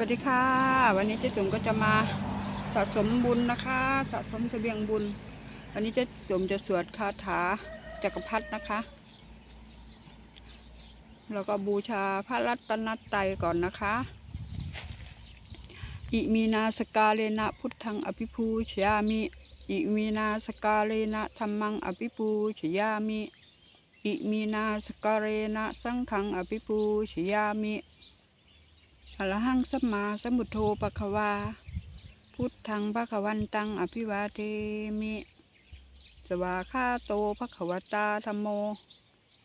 วัสดีค่ะ วันนี้เจ๊จุ๋มก็จะมาสะสมบุญนะคะ สะสมเสบียงบุญ วันนี้เจ๊จุ๋มจะสวดคาถาจักรพรรดินะคะ แล้วก็บูชาพระรัตนตรัยก่อนนะคะ อิมีนาสกาเลนะพุทธังอภิปูชยามิอิมีนาสกาเลนะธรรมังอภิปูชยามิอิมีนาสกาเลนะสังฆังอภิปูชยามิ อรหังสัมมาสัมพุทโธปะคะวา พุทธังภะคะวันตังอภิวาเทมิ สวาคาโตภะคะวตาธรรมโม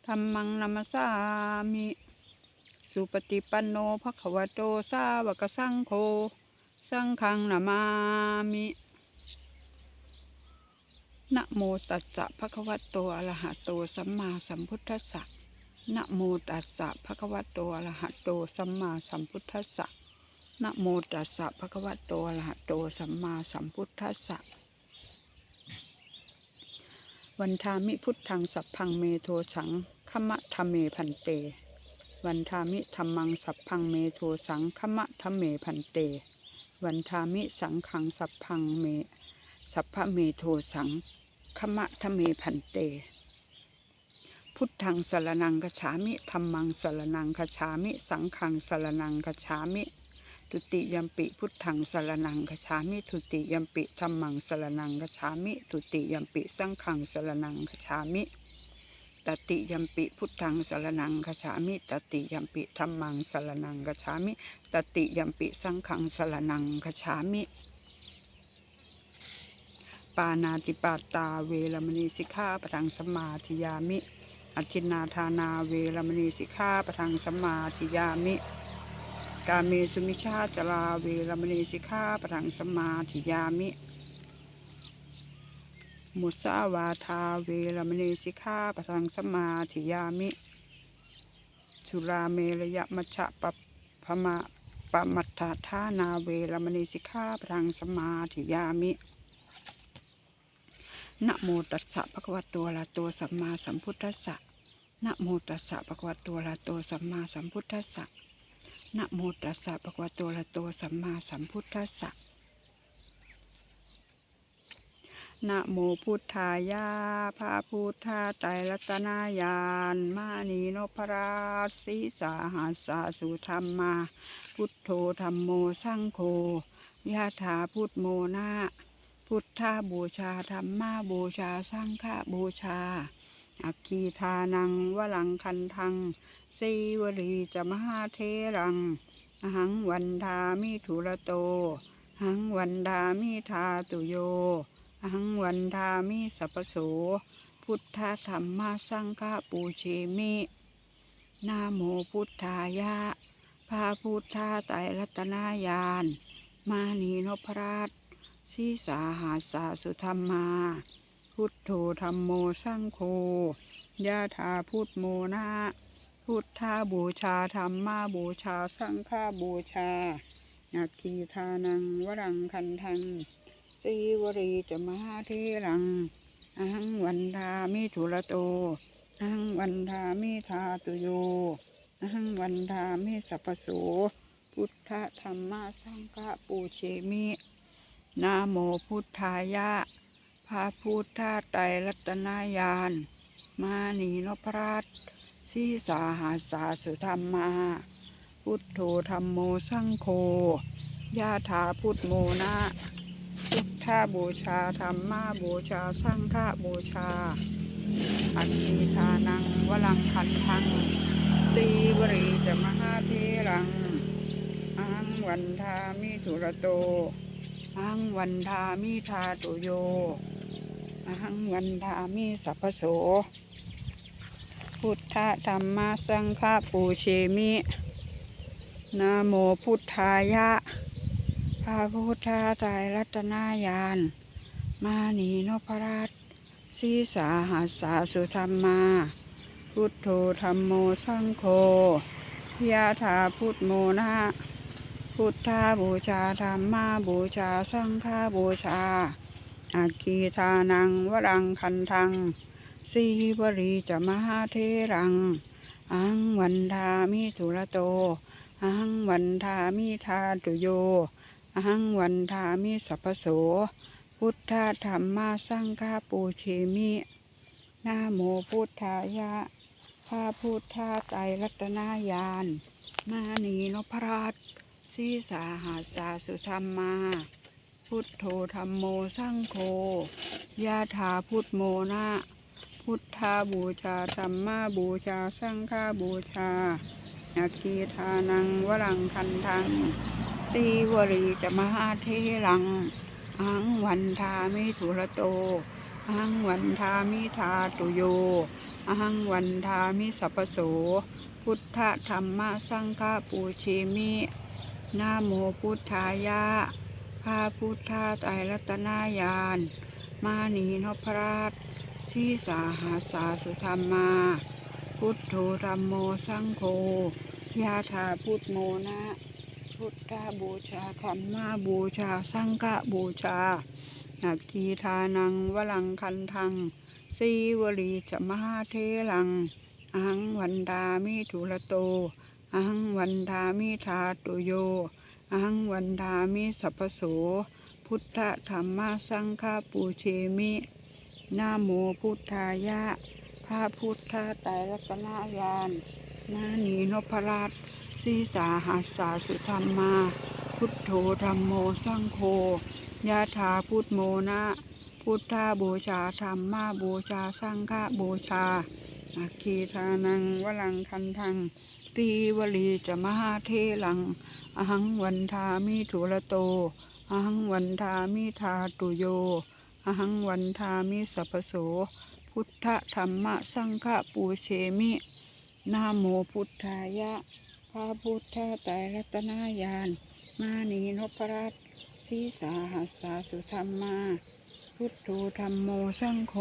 ธัมมังนัมสสามิ สุปฏิปันโนภะคะวะโตสาวกสังโฆ สังฆังนามามินะโมตัสสะภะคะวะโตอะระหะโตสัมมาสัมพุทธัสสะ นะโมตัสสะภะคะวะโตอะระหะโตสัมมาสัมพุทธัสสะนะโมตัสสะภะคะวะโตอะระหะโตสัมมาสัมพุทธัสสะวันทามิพุทธังสัพพังเมโทสังขมะทะเมพันเต วันทามิธรรมังสัพพังเมโทสังขมะทะเมพันเต วันทามิสังขังสัพพังเม สัพพะเมโทสังขมะทะเมพันเต พุทธังสรนังคฉามิธรรมังสรนังคฉามิสังฆังสรนังคฉามิทุติยัมปิพุทธังสรนังคฉามิทุติยัมปิธรรมังสรนังคฉามิทุติยัมปิสังฆังสรนังคฉามิตติยัมปิพุทธังสรนังคฉามิตติยัมปิธรรมังสรนังคฉามิตติยัมปิสังฆังสรนังคฉามิปานาติปาตาเวรมณีสิกขาปะทังสมาธิยามิ อธินนาทานาเวรมณีสิกขาปะทังสมมาธิยามิ กาเมสุมิชาจลาเวรมณีสิกขาปะทังสมมาธิยามิ มุสาวาทาเวรมณีสิกขาปะทังสมมาธิยามิ สุราเมรยมัชฌะปะพมะปะมัตถาทานาเวรมณีสิกขาปะทังสมมาธิยามิ นะโมตัสสะภะคะวะโตอะระหะโตสัมมาสัมพุทธัสสะนะโมตัสสะภะคะวะโตอะระหะโตสัมมาสัมพุทธัสสะนะโมตัสสะภะคะวะโตอะระหะโตสัมมาสัมพุทธัสสะนะโมพุทธายาพระพุทธาไตรรัตนายานมานีโนพราชสีสาหัสสะสุธรรมา พุทโธธรรมโมสังโฆยะถาพุทโมนา พุทธาบูชาธรรมาบูชาสังฆบูชา อัคคีทานังวลังคันทังสีวรีจะมหาเทรังหังวันทามิทุระโตหังวันทามิทาตุโยหังวันทามิสัพโส พุทธธรรมสังฆปูเชมินาโมพุทธายะพระพุทธาไตรรัตนายาน มานีนพราช สีสาหาสาสุธรรมา พุทโธธรรมโมสังโฆยะถาพุทโมนาพุทธาบูชาธรรมาบูชาสังฆาบูชาอัคคีทานังวรังคันทังสีวรีจะมหาเทรังอหังวันทามิทุระโตอหังวันทามิทาตุโยอหังวันทามิสัพพโสพุทธธรรมสังฆปูเชมิ นะโมพุทธายะ พระพุทธไตรรัตนายาน มานีนพราชสีสาหาสาสุธรรมา พุทโธธรรมโมสังโฆยาถาพุทโมนะพุทธบูชาธรรมาบูชาสังฆบูชา อันนีทานังวลังคันทังสีวรีจะมหาเทรังอังวันทามิทุระโต อังวันทามิทาตุโยอังวันทามิสัพโส พุทธธรรมสังฆปูเชมินะโมพุทธายะ พระพุทธไตรรัตนายาน มานีนพราชสีสาหัสสาสุธรรมา พุทโธธรรมโมสังโฆยะถาพุทโมนะ พุทธาบูชาธรรมาบูชาสังฆาบูชาอาคีทานังวรังคันทังสีวรีจะมหาเทรัง อังวันทามิทุระโต อังวันทามิทาตุโย อังวันทามิสัพโส พุทธธรรมาสังฆาปูเชมินาโมพุทธายะพระพุทธาไตรรัตนายาน มานีนพราช สีสาหาสาสุธรรมมา พุทโธธรรมโมสังโฆยาถาพุทโมนะพุทธาบูชาธรรมาบูชาสังฆาบูชาอากีทานังวรังคันทังสีวรีจะมหาเทลังอังวันทามิทุระโตอังวันทามิทาตุโยอังวันทามิสัพโส พุทธธรรมสังฆปูเชมิ นาโมพุทธายะพาพุทธาไตรัตนายาน มานีนพราชสีสาหาสาสุธรรมา พุทโธธรรมโมสังโฆยาธาพุทโมนะ พุทธบูชาธรรมาบูชาสังฆบูชานาคีทานังวลังคันทังสีวลีจมหาเทลังอังวันดามิทุระโต อังวันดามิทาตุโยอังวันดามิสัพโส พุทธธรรมสังฆปูเชมินาโมพุทธายะพระพุทธไตรรัตนายานนานีนพราชสีสาหัสสาสุธรรมา พุทโธธรรมโมสังโฆยาถาพุทโมนะ พุทธาบูชาธรรมาบูชาสังฆบูชาอาคีทานังวลังคันทัง ตีวลีจะมหาเทลัง อหังวันทามิทุระโต อหังวันทามิทาตุโย อหังวันทามิสัพโส พุทธธรรมะสังฆปูเชมินาโมพุทธายะ พระพุทธไตรรัตนายาน มานีนพรัตสีสาหัสสาสุธรรมมาพุทโธธรรมโมสังโฆ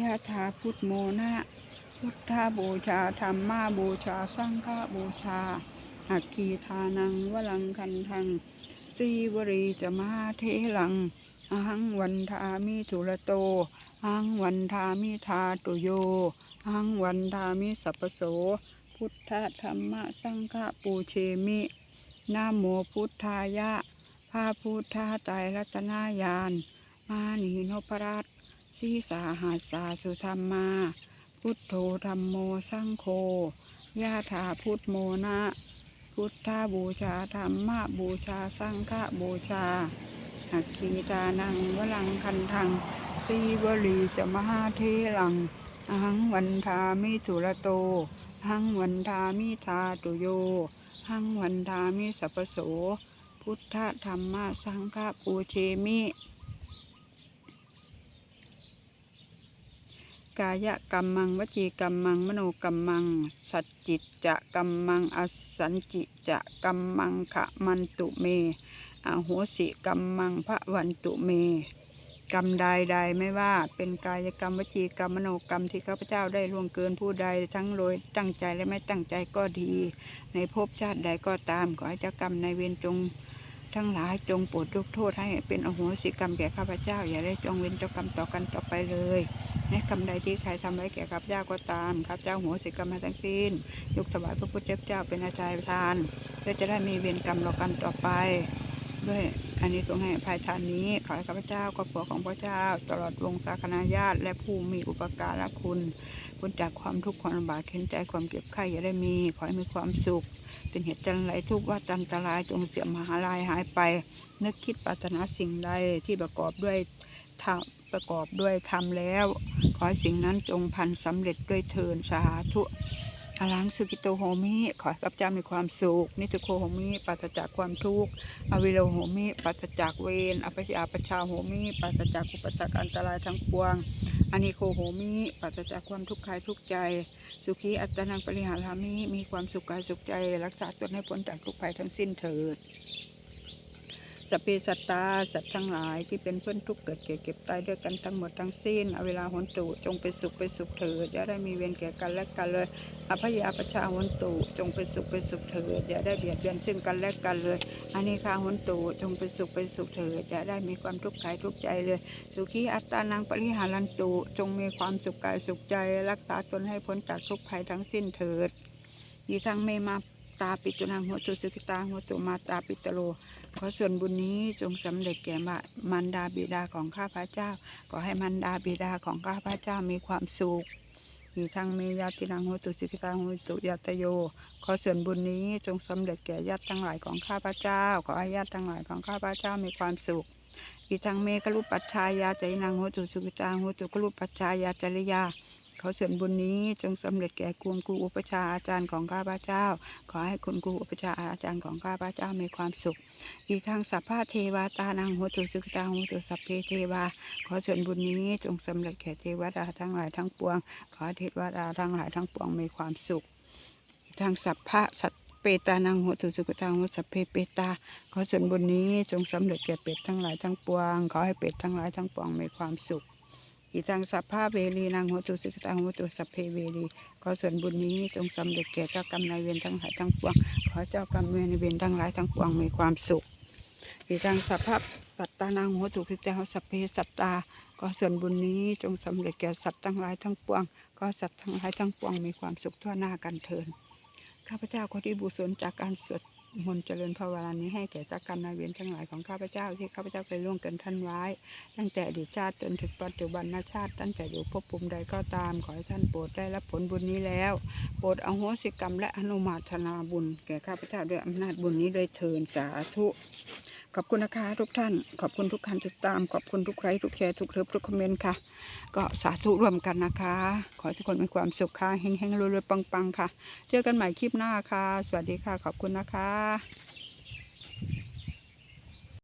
ยะถาพุทโมนะ พุทธบูชาธรรมาบูชาสังฆบูชาอักขีทานังวลังคันทังสีวรีจะมาเทลังอหังวันทามิทุระโตอหังวันทามิทาตุโยอหังวันทามิสัพโส พุทธธรรมสังฆปูเชมินาโมพุทธายะพระพุทธไตรรัตนายาน มานีนพรัตสีสาหัสาสุธรรมา พุทโธธรรมโมสังโฆยาถาพุทโมนะ พุทธาบูชาธรรมะบูชาสังฆบูชาหักขีตานังวลังคันทังสีวลีจะมหาเทลังอหังวันทามิทุระโตหังวันทามิทาตุโยหังวันทามิสัพพโส พุทธธรรมะสังฆปูเชมิ กายกรรมังวจีกรรมัง มโนกรรมัง สัจจิตจะกรรมัง อสัญจิจะกรรมังขะมันตุเมอโหสิกรรมังพระวันตุเม กรรมใดใดไม่ว่าเป็นกายกรรมวจีกรรมมโนกรรมที่ข้าพเจ้าได้ล่วงเกินผู้ใดทั้งโดยตั้งใจและไม่ตั้งใจก็ดี ในภพชาติใดก็ตามขอให้เจ้ากรรมในเวรจง ทั้งหลายจงโปรดยกโทษให้เป็นอโหสิกรรมแก่ข้าพเจ้า อย่าได้จองเว้นเจ้ากรรมต่อกันต่อไปเลยในกรรมใดที่ใครทำไว้แก่ข้าพเจ้าก็ตามข้าพเจ้าโหสิกรรมมาทั้งสิ้นยกถวายพระพุทธเจ้าเป็นอาจารย์ทานเพื่อจะได้มีเวรกรรมต่อกันต่อไป ด้วยอันนี้ทรงให้ภัยทานนี้ ขอให้ข้าพเจ้าครอบครัวของพระเจ้า ตลอดวงศาคณาญาติ และผู้มีอุปการะคุณพ้นจากความทุกข์ความลำบากเข็นใจความเจ็บไข้อย่าได้มี ขอให้มีความสุขเป็นเหตุจันไรทุกว่าจันตรายจงเสื่อมมหาลายหายไป นึกคิดปรารถนาสิ่งใดที่ประกอบด้วยธรรมประกอบด้วยธรรมแล้ว ขอให้สิ่งนั้นจงพันสำเร็จด้วยเทินสาธุ อลังสุกิโตโหมิขอให้ข้าพเจ้ามีความสุข นิทุโคโหมิปราศจากความทุกข์อวิโลโหมิปราศจากเวรอภิชาปชาโหมิปราศจากอุปสรรคอันตรายทั้งปวงอานิโคโหมิปราศจากความทุกข์กายทุกใจ สุขีอัตตนังปริหารามิมีความสุขกายสุขใจ รักษาตนให้พ้นจากทุกภัยทั้งสิ้นเถิด สพเพสัตตาสัตว์ทั้งหลายที่เป็นเพื่อนทุกข์เกิดเก็บเก็บตายด้วยกันทั้งหมดทั้งสิ้นเอาเวลาหนตุจงเป็นสุขเป็นสุขเถิดอย่าได้มีเวรแก่กันและกันเลยอภยาประชาหนตุจงเป็นสุขเป็นสุขเถิดอย่าได้เบียดเบียนซึ่งกันและกันเลยอานิคาหนตุจงเป็นสุขเป็นสุขเถิดอย่าได้มีความทุกข์กายทุกข์ใจเลย สุขีอัตตานังปริหารันตุจงมีความสุขกายสุขใจ รักษาตนให้พ้นจากทุกภัยทั้งสิ้นเถิดยีทั้งเมมา ตาปิตุนังหัวตุสุขิตาหัวตุมาตาปิตโล ขอส่วนบุญนี้จงสำเร็จแก่มารดาบิดาของข้าพระเจ้า ขอให้มารดาบิดาของข้าพระเจ้ามีความสุขอีทางเมยาตินังหัวตุสุขิตาหัวตุยัตโย ขอส่วนบุญนี้จงสำเร็จแก่ญาติทั้งหลายของข้าพเจ้า ขอให้ญาติทั้งหลายของข้าพเจ้ามีความสุขอีทางเมกลุปัชชายาใจนางโหตุสุกิตาโหตุกลุปัชชายาจริยา ขอส่วนบุญนี้จงสำเร็จแก่คุณครูอุปชาอาจารย์ของข้าพเจ้า ขอให้คุณครูอุปชาอาจารย์ของข้าพเจ้ามีความสุข อีกทางสัพพะเทวาตานางโหตุสุกตาโหตุสัพเพเทวา ขอส่วนบุญนี้จงสำเร็จแก่เทวดาทั้งหลายทั้งปวง ขอเทวดาทั้งหลายทั้งปวงมีความสุขทางสัพพะสัตเปตานังโหตุสุกตาโหตุสัพเพเปตา ขอส่วนบุญนี้จงสำเร็จแก่เป็ดทั้งหลายทั้งปวง ขอให้เป็ดทั้งหลายทั้งปวงมีความสุข อีทางสัพพะเวรีนางโหตุสุขตังโหตุสัพเพเวรีขอส่วนบุญนี้จงสำเร็จแก่เจ้ากรรมนายเวรทั้งหลายทั้งปวง ขอเจ้ากรรมนายเวรทั้งหลายทั้งปวงมีความสุขอีทางสัพพะสัตตานางโหตุคิตาสัพเพสัตตาขอส่วนบุญนี้จงสำเร็จแก่สัตว์ทั้งหลายทั้งปวง ขอสัตว์ทั้งหลายทั้งปวงมีความสุขทั่วหน้ากันเทินข้าพเจ้าขอที่บุญสนจากการสวด มนเจริญภาวนานี้ให้แก่จักกรรมนายเวรทั้งหลายของข้าพเจ้าที่ข้าพเจ้าเคยล่วงเกินท่านไว้ ตั้งแต่อดีตชาติจนถึงปัจจุบันชาติ ตั้งแต่อยู่ภพภูมิใดก็ตาม ขอให้ท่านโปรดได้รับผลบุญนี้แล้ว โปรดอโหสิกรรมและอนุมาทนาบุญ แก่ข้าพเจ้าด้วยอำนาจบุญนี้โดยเทินสาธุ ขอบคุณนะคะทุกท่าน ขอบคุณทุกการติดตาม ขอบคุณทุกไลค์ทุกแชร์ทุกเลิฟทุกคอมเมนต์ค่ะ ก็สาธุร่วมกันนะคะ ขอให้ทุกคนมีความสุขค่ะเฮงๆรวยๆปังๆค่ะ เจอกันใหม่คลิปหน้าค่ะ สวัสดีค่ะ ขอบคุณนะคะ